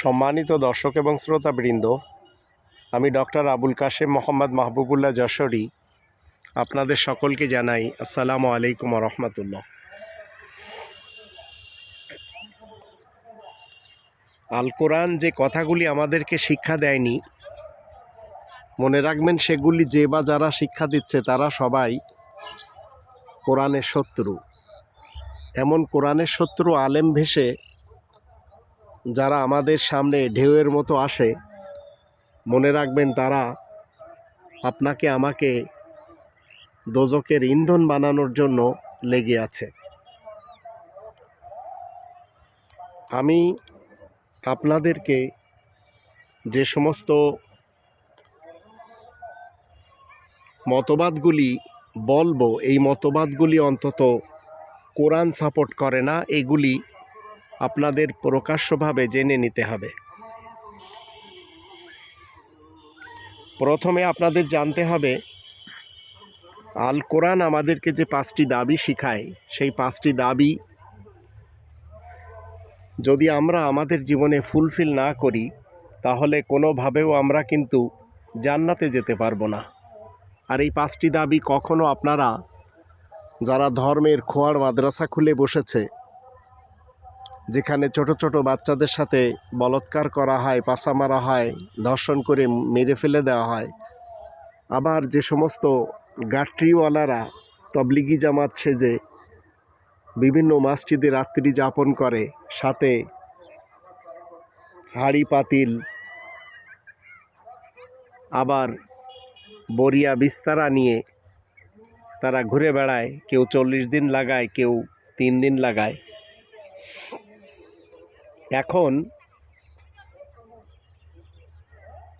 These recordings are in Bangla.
সম্মানিত দর্শক এবং শ্রোতাবৃন্দ, আমি ডক্টর আবুল কাশেম মোহাম্মদ মাহবুবুল্লাহ যশোরী আপনাদের সকলকে জানাই আসসালামু আলাইকুম রহমতুল্লাহ। আল কোরআন যে কথাগুলি আমাদেরকে শিক্ষা দেয়নি, মনে রাখবেন সেগুলি যে বা যারা শিক্ষা দিচ্ছে তারা সবাই কোরআনের শত্রু। এমন কোরআনের শত্রু আলেম ভেসে যারা আমাদের সামনে ঢেউয়ের মতো আসে, মনে রাখবেন তারা আপনাকে আমাকে দোজকের ইন্ধন বানানোর জন্য লেগে আছে। আমি আপনাদেরকে যে সমস্ত মতবাদগুলি বলব, এই মতবাদগুলি অন্তত কোরআন সাপোর্ট করে না, এগুলি আপনাদের প্রকাশ্যভাবে জেনে নিতে হবে। প্রথমে আপনাদের জানতে হবে, আল কোরআন আমাদেরকে যে পাঁচটি দাবি শিখায়, সেই পাঁচটি দাবি যদি আমরা আমাদের জীবনে ফুলফিল না করি, তাহলে কোনোভাবেও আমরা কিন্তু জান্নাতে যেতে পারব না। আর এই পাঁচটি দাবি কখনো আপনারা যারা ধর্মের খোয়ার মাদ্রাসা খুলে বসেছে যেখানে ছোট ছোট বাচ্চাদের সাথে বলৎকার করা হয় পাশা মারা হয়, ধর্ষণ করে মেরে ফেলে দেওয়া হয়। আবার যে সমস্ত গাট্রিওয়ালারা তবলিগি জামাত সেজে বিভিন্ন মসজিদে রাত্রি যাপন করে, সাথে হাড়ি, পাতিল, আবার বরিয়া বিস্তারা নিয়ে তারা ঘুরে বেড়ায়। কেউ চল্লিশ দিন লাগায়, কেউ তিন দিন লাগায়। এখন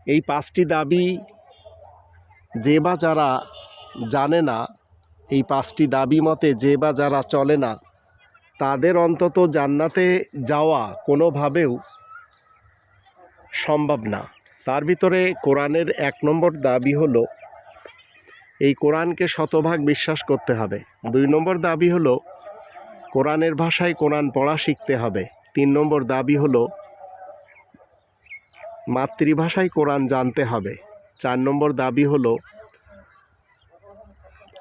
এই পাঁচটি দাবি যে বা যারা জানে না, এই পাঁচটি দাবি মতে যে বা যারা চলে না, তাদের অন্তত জান্নাতে যাওয়া কোনোভাবেও সম্ভব না। তার ভিতরে কোরআনের এক নম্বর দাবি হলো, এই কোরআনকে শতভাগ বিশ্বাস করতে হবে। দুই নম্বর দাবি হলো, কোরআনের ভাষায় কোরআন পড়া শিখতে হবে। তিন নম্বর দাবি হলো, মাতৃভাষায় কোরআন জানতে হবে। চার নম্বর দাবি হলো,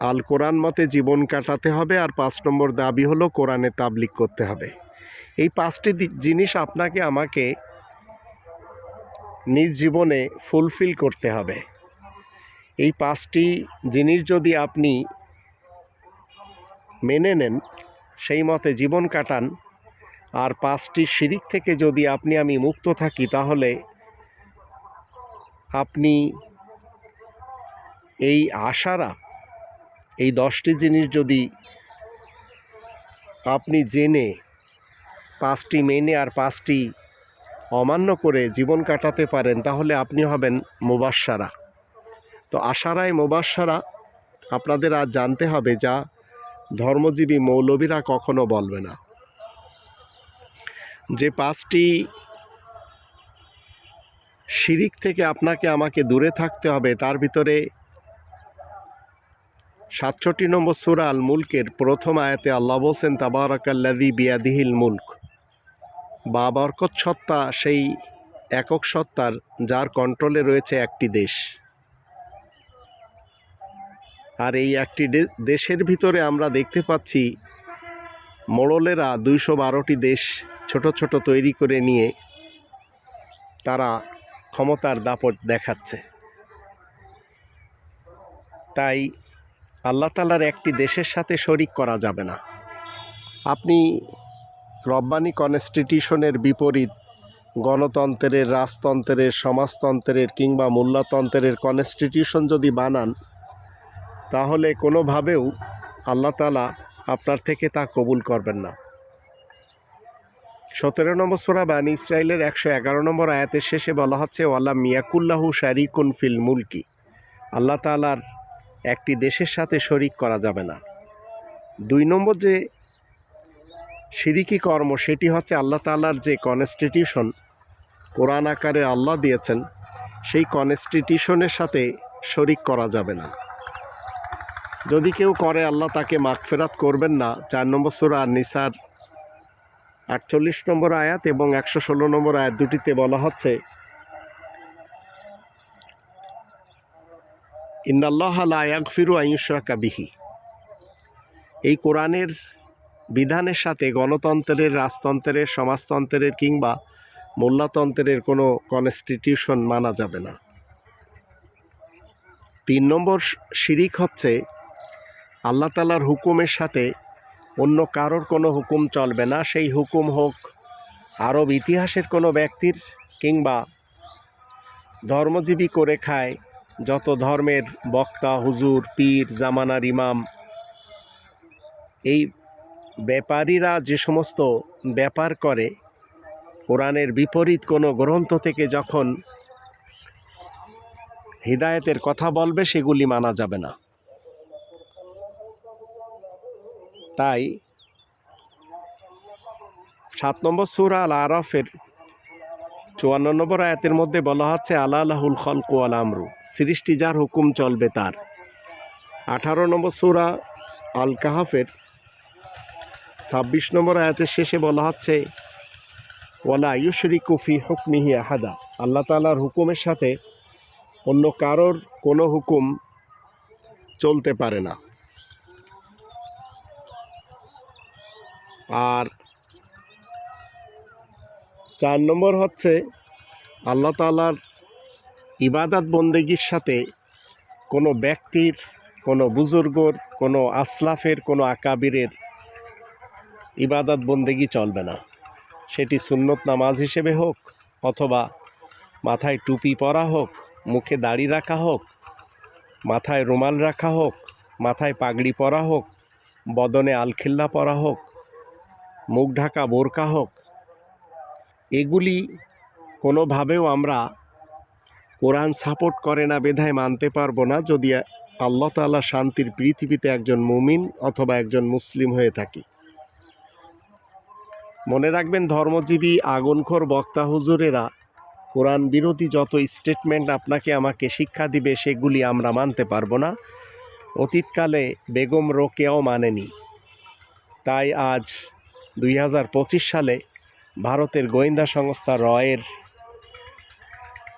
আল কোরআন মতে জীবন কাটাতে হবে আর পাঁচ নম্বর দাবি হলো কোরআনে তাবলিক করতে হবে। এই পাঁচটি জিনিস আপনাকে আমাকে নিজ জীবনে ফুলফিল করতে হবে। এই পাঁচটি জিনিস যদি আপনি মেনে নেন, সেই মতে জীবন কাটান আর পাঁচটি শিরিক থেকে যদি আপনি আমি মুক্ত থাকি, তাহলে আপনি এই আশারা, এই দশটি জিনিস যদি আপনি জেনে, পাঁচটি মেনে আর পাঁচটি অমান্য করে জীবন কাটাতে পারেন, তাহলে আপনি হবেন মুবাসারা তো আশারায় মুবাসারা আপনাদের আজ জানতে হবে যা ধর্মজীবী মৌলবীরা কখনো বলবে না। যে পাঁচটি শিরিক থেকে আপনাকে আমাকে দূরে থাকতে হবে, তার ভিতরে সাতষট্টি নম্বর সুরা আল মুলকের প্রথম আয়াতে আল্লাহ বলছেন তাবারাকাল্লাদি বিয়াদিহিল মুলক। বা বরকত সত্তা, সেই একক সত্তার যার কন্ট্রোলে রয়েছে একটি দেশ। আর এই একটি দেশের ভিতরে আমরা দেখতে পাচ্ছি মোড়লেরা দুইশো বারোটি দেশ ছোট ছোট তৈরি করে নিয়ে তারা ক্ষমতার দাপট দেখাচ্ছে। তাই আল্লাহ তালার একটি দেশের সাথে শরিক করা যাবে না। আপনি রব্বানি কনস্টিটিউশনের বিপরীত গণতন্ত্রের, রাজতন্ত্রের, সমাজতন্ত্রের কিংবা মূল্যতন্ত্রের কনস্টিটিউশন যদি বানান, তাহলে কোনোভাবেও আল্লাহ তালা আপনার থেকে তা কবুল করবেন না। সতেরো নম্বর সোরা বানি ইসরায়েলের একশো এগারো নম্বর আয়াতের শেষে বলা হচ্ছে ওয়াল্লা মিয়াকুল্লাহু শারিকুন ফিল মুলকি। আল্লাহ তালার একটি দেশের সাথে শরিক করা যাবে না। দুই নম্বর যে সিরিকি কর্ম, সেটি হচ্ছে আল্লাহ তালার যে কনস্টিটিউশন কোরআন আকারে আল্লাহ দিয়েছেন, সেই কনস্টিটিউশনের সাথে শরিক করা যাবে না। যদি কেউ করে, আল্লাহ তাকে মাগফেরাত করবেন না। চার নম্বর সুরা নিসার আটচল্লিশ নম্বর আয়াত এবং একশো ষোলো নম্বর আয়াত দুটিতে বলা হচ্ছে ইন্দাল্লাহ বিহি। এই কোরআনের বিধানের সাথে গণতন্ত্রের, রাজতন্ত্রের, সমাজতন্ত্রের কিংবা মোল্লাতন্ত্রের কোনো কনস্টিটিউশন মানা যাবে না। তিন নম্বর শিরিক হচ্ছে, আল্লাহ তালার হুকুমের সাথে অন্য কারোর কোনো হুকুম চলবে না। সেই হুকুম হোক আরব ইতিহাসের কোনো ব্যক্তির কিংবা ধর্মজীবী করে খায়, যত ধর্মের বক্তা, হুজুর, পীর, জামানার ইমাম, এই ব্যাপারীরা যে সমস্ত ব্যাপার করে, কোরআনের বিপরীত কোনো গ্রন্থ থেকে যখন হৃদায়তের কথা বলবে, সেগুলি মানা যাবে না। তাই সাত নম্বর সুরা আল আরফের চুয়ান্ন নম্বর আয়াতের মধ্যে বলা হচ্ছে আল্লাহ আল্লাহুল খলকু আল আমরু সৃষ্টি যার হুকুম চলবে তার। আঠারো নম্বর সুরা আল কাহাফের ছাব্বিশ নম্বর আয়াতের শেষে বলা হচ্ছে, ওয়ালা ইউশরি কুফি হুকমিহি আহাদা আল্লাহ তালার হুকুমের সাথে অন্য কারোর কোনো হুকুম চলতে পারে না। আর চার নম্বর হচ্ছে আল্লাহ তালার ইবাদত বন্দেগীর সাথে কোনো ব্যক্তির, কোনো বুজুর্গর, কোনো আসলাফের, কোনো আকাবিরের ইবাদত বন্দেগী চলবে না। সেটি সুন্নত নামাজ হিসেবে হোক অথবা মাথায় টুপি পরা হোক, মুখে দাড়ি রাখা হোক, মাথায় রুমাল রাখা হোক, মাথায় পাগড়ি পরা হোক, বদনে আলখিল্লা পরা হোক মুখ ঢাকা বোরকা হোক, এগুলি কোনোভাবেও আমরা কোরআন সাপোর্ট করে না, বেধায় মানতে পারব না যদি আল্লাহ তাল্লাহ শান্তির পৃথিবীতে একজন মুমিন অথবা একজন মুসলিম হয়ে থাকি। মনে রাখবেন ধর্মজীবী, আগুনখোর বক্তা হুজুরেরা কোরআন বিরোধী যত স্টেটমেন্ট আপনাকে আমাকে শিক্ষা দিবে সেগুলি আমরা মানতে পারব না। অতীতকালে বেগম রোকেয়াও মানেনি। তাই আজ দুই হাজার পঁচিশ সালে ভারতের গোয়েন্দা সংস্থা রয়ের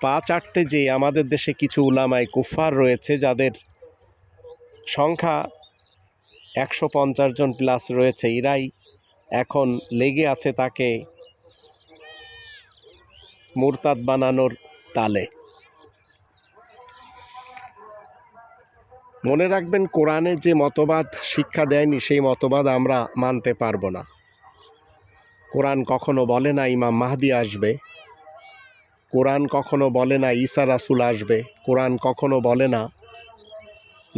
পা চাটতে যে আমাদের দেশে কিছু উলামায় কুফার রয়েছে, যাদের সংখ্যা একশো পঞ্চাশ জন প্লাস রয়েছে, এরাই এখন লেগে আছে তাকে মুরতাদ বানানোর তালে। মনে রাখবেন, কোরআনে যে মতবাদ শিক্ষা দেয়নি, সেই মতবাদ আমরা মানতে পারব না। কোরআন কখনো বলে না ইমাম মাহদি আসবে। কোরআন কখনো বলে না ঈসা রাসুল আসবে। কোরআন কখনো বলে না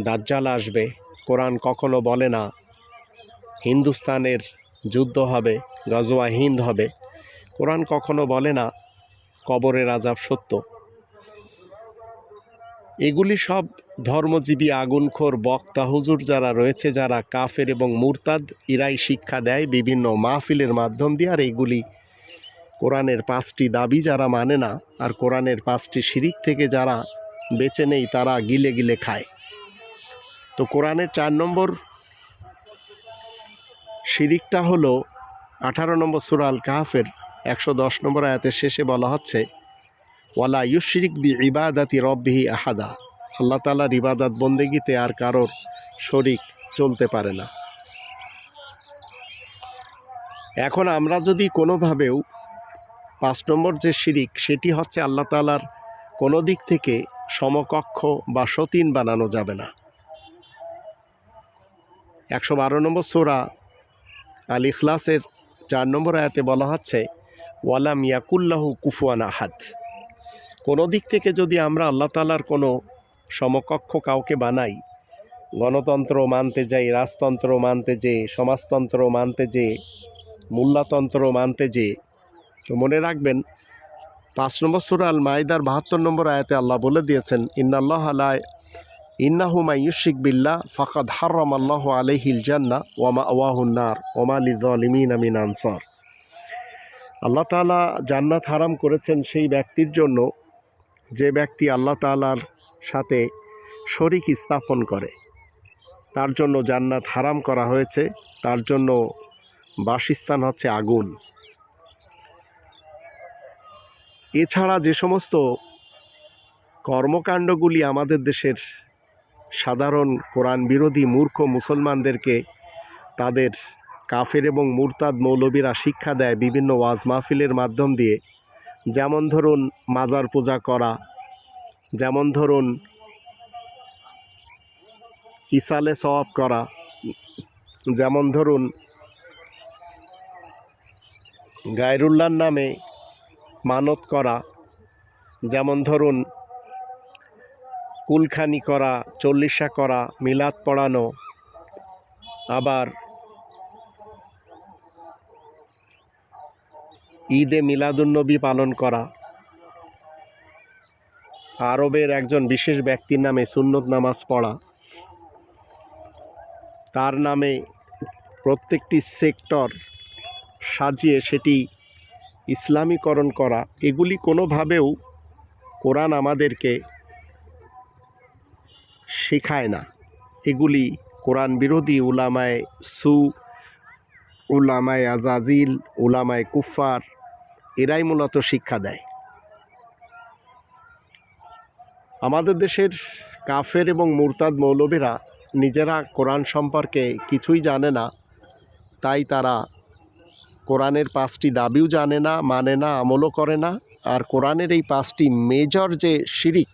দাজ্জাল আসবে। কোরআন কখনো বলে না হিন্দুস্তানের যুদ্ধ হবে, গজওয়া হিন্দ হবে। কোরআন কখনো বলে না কবরের আজাব সত্য। এগুলি সব ধর্মজীবী আগুনখোর বক্তা হুজুর যারা রয়েছে, যারা কাফের এবং মুরতাদ ইরাই শিক্ষা দেয় বিভিন্ন মাহফিলের মাধ্যম দিয়ে। আর এইগুলি কোরআনের পাঁচটি দাবি যারা মানে না, আর কোরআনের পাঁচটি শিরিক থেকে যারা বেঁচে নেই, তারা গিলে গিলে খায়। তো কোরআনের চার নম্বর শিরিকটা হলো আঠারো নম্বর সুরাল কাহাফের একশো দশ নম্বর আয়াতের শেষে বলা হচ্ছে, ওয়ালা ইউশরিক বি ইবাদাতি রব্বিহি আহাদা। আল্লাহ তালার ইবাদাত বন্দেগিতে আর কারোর শরিক চলতে পারে না। এখন আমরা যদি কোনোভাবেও পাঁচ নম্বর যে শিরিক, সেটি হচ্ছে আল্লাহ তালার কোনো দিক থেকে সমকক্ষ বা সতীন বানানো যাবে না। একশো বারো নম্বর সোরা আল ইখলাসের চার নম্বর আয়াতে বলা হচ্ছে, ওয়ালাম ইয়াকুল্লাহু কুফুয়ান আহাদ। কোনো দিক থেকে যদি আমরা আল্লাহ তালার কোনো সমকক্ষ কাউকে বানাই। গণতন্ত্র মানতে যাই রাজতন্ত্র মানতে যে, সমাজতন্ত্র মানতে যে, মূল্যতন্ত্র মানতে যে, তো মনে রাখবেন, পাঁচ নম্বর সুরা আল মাইদার বাহাত্তর নম্বর আয়াতে আল্লাহ বলে দিয়েছেন, ইন্নাল্লাহ আলাই ইন্নাহু মাইয়ুশিক বিল্লাহ, ফাকাদ হাররাম আল্লাহ আলাইহিল জান্না ওয়ামা আওয়াহুন্নার ওমা লিজলিমিন আমিন আনসার। আল্লাহ তাআলা জান্নাত হারাম করেছেন সেই ব্যক্তির জন্য, যে ব্যক্তি আল্লাহ তাআলার সাথে শরিক স্থাপন করে। তার জন্য জান্নাত হারাম করা হয়েছে, তার জন্য বাসস্থান হচ্ছে আগুন। এছাড়া যে সমস্ত কর্মকাণ্ডগুলি আমাদের দেশের সাধারণ কোরআন বিরোধী মূর্খ মুসলমানদেরকে তাদের কাফের এবং মুরতাদ মৌলবীরা শিক্ষা দেয় বিভিন্ন ওয়াজ মাহফিলের মাধ্যম দিয়ে। যেমন ধরুন মাজার পূজা করা যেমন ধরুন, ইসালে সওয়াব করা। যেমন ধরুন, গায়রুল্লাহর নামে মানত করা। যেমন ধরুন, কুলখানি করা, চল্লিশা করা, মিলাদ পড়ানো। আবার ঈদে মিলাদুন্নবী পালন করা। আরবের একজন বিশেষ ব্যক্তির নামে সুন্নত নামাজ পড়া। তার নামে প্রত্যেকটি সেক্টর সাজিয়ে সেটি ইসলামীকরণ করা। এগুলি কোনোভাবেও কোরআন আমাদেরকে শেখায় না। এগুলি কোরআন বিরোধী উলামায় সু, উলামায় আজাজিল, উলামায় কুফার এরাই মূলত শিক্ষা দেয়। আমাদের দেশের কাফের এবং মুরতাদ মৌলবীরা নিজেরা কোরআন সম্পর্কে কিছুই জানে না, তাই তারা কোরআনের পাঁচটি দাবিও জানে না মানে না, আমলও করে না। আর কোরআনের এই পাঁচটি মেজর যে শিরিক,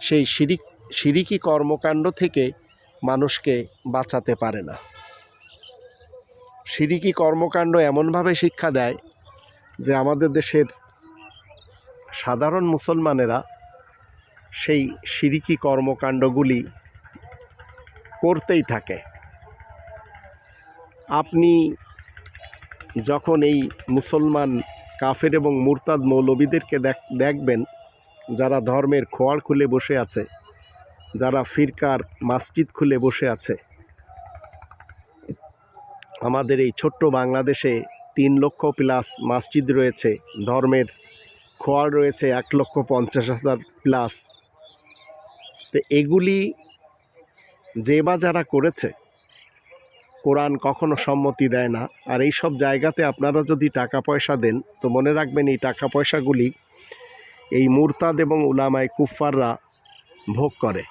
সেই শিরিক, শিরিকি কর্মকাণ্ড থেকে মানুষকে বাঁচাতে পারে না। সিরিকি কর্মকাণ্ড এমনভাবে শিক্ষা দেয় যে আমাদের দেশের সাধারণ মুসলমানেরা সেই সিরিকি কর্মকাণ্ডগুলি করতেই থাকে। আপনি যখন এই মুসলমান কাফের এবং মুরতাদ মৌলবীদেরকে দেখ, দেখবেন, যারা ধর্মের খোয়ার খুলে বসে আছে, যারা ফিরকার মসজিদ খুলে বসে আছে, আমাদের এই ছোট্ট বাংলাদেশে তিন লক্ষ প্লাস মসজিদ রয়েছে, ধর্মের খোয়ার রয়েছে এক লক্ষ পঞ্চাশ হাজার প্লাস তো এগুলি যে বা যারা করেছে, কোরআন কখনো সম্মতি দেয় না। আর এই সব জায়গাতে আপনারা যদি টাকা পয়সা দেন, তো মনে রাখবেন এই টাকা পয়সাগুলি এই মুরতাদ এবং উলামায় কুফফাররা ভোগ করে।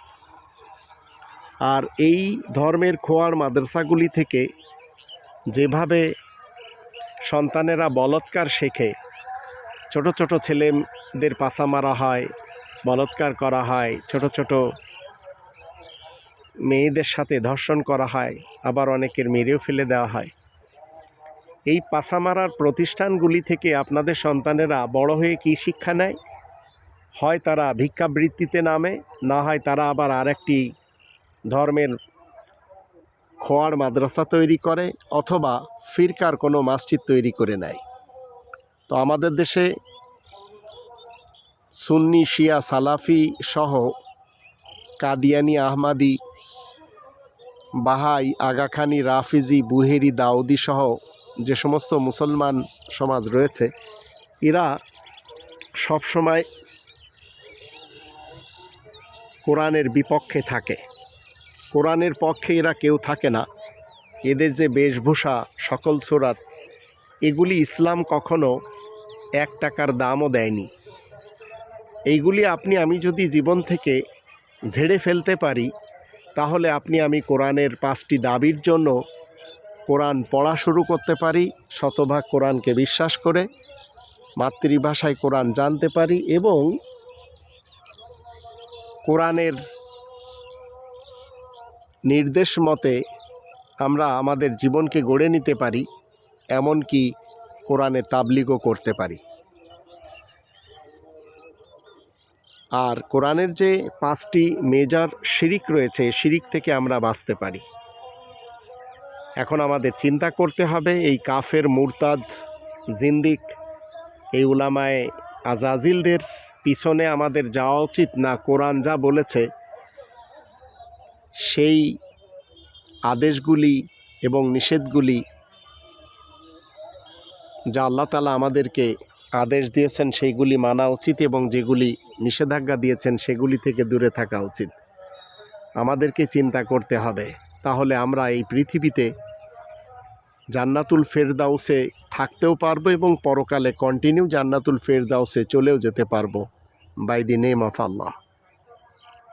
আর এই ধর্মের খোয়ার মাদ্রাসাগুলি থেকে যেভাবে সন্তানেরা বলৎকার শেখে, ছোট ছোট ছেলেদের পাশা মারা হয় বলৎকার করা হয়, ছোট ছোট মেয়েদের সাথে ধর্ষণ করা হয়, আবার অনেকের মেরেও ফেলে দেওয়া হয়। এই পাশা মারার প্রতিষ্ঠানগুলি থেকে আপনাদের সন্তানেরা বড় হয়ে কী শিক্ষা নেয়? হয় তারা ভিক্ষাবৃত্তিতে নামে, না হয় তারা আবার আরেকটি ধর্মের খোয়ার মাদ্রাসা তৈরি করে, অথবা ফিরকার কোনো মাসজিদ তৈরি করে নেয়। তো আমাদের দেশে সুন্নি শিয়া সালাফি সহ কাদিয়ানি আহমাদি, বাহাই, আগাখানি, রাফিজি, বুহেরি, দাউদি সহ যে সমস্ত মুসলমান সমাজ রয়েছে, এরা সবসময় কোরআনের বিপক্ষে থাকে। কোরআনের পক্ষে এরা কেউ থাকে না। এদের যে বেশভূষা, সকল সুরাত, এগুলি ইসলাম কখনো এক টাকার দামও দেয়নি। এইগুলি আপনি, আমি যদি জীবন থেকে ঝেড়ে ফেলতে পারি, তাহলে আপনি, আমি কোরআনের পাঁচটি দাবির জন্য কোরআন পড়া শুরু করতে পারি, শতভাগ কোরআনকে বিশ্বাস করে, মাতৃভাষায় কোরআন জানতে পারি এবং কোরআনের নির্দেশ মতে আমরা আমাদের জীবনকে গড়ে নিতে পারি, এমনকি কোরআনে তাবলিগও করতে পারি। আর কোরআনের যে পাঁচটি মেজার শিরিক রয়েছে শিরিক থেকে আমরা বাঁচতে পারি। এখন আমাদের চিন্তা করতে হবে, এই কাফের মুরতাদ, জিন্দিক, এই উলামায় আজাজিলদের পিছনে আমাদের যাওয়া উচিত না, কোরআন যা বলেছে, সেই আদেশগুলি এবং নিষেধগুলি যা আল্লাহ তালা আমাদেরকে আদেশ দিয়েছেন, সেইগুলি মানা উচিত এবং যেগুলি নিষেধাজ্ঞা দিয়েছেন সেগুলি থেকে দূরে থাকা উচিত। আমাদেরকে চিন্তা করতে হবে। তাহলে আমরা এই পৃথিবীতে জান্নাতুল ফেরদাউসে থাকতেও পারব এবং পরকালে কন্টিনিউ জান্নাতুল ফেরদাউসে চলেও যেতে পারব। By the name of Allah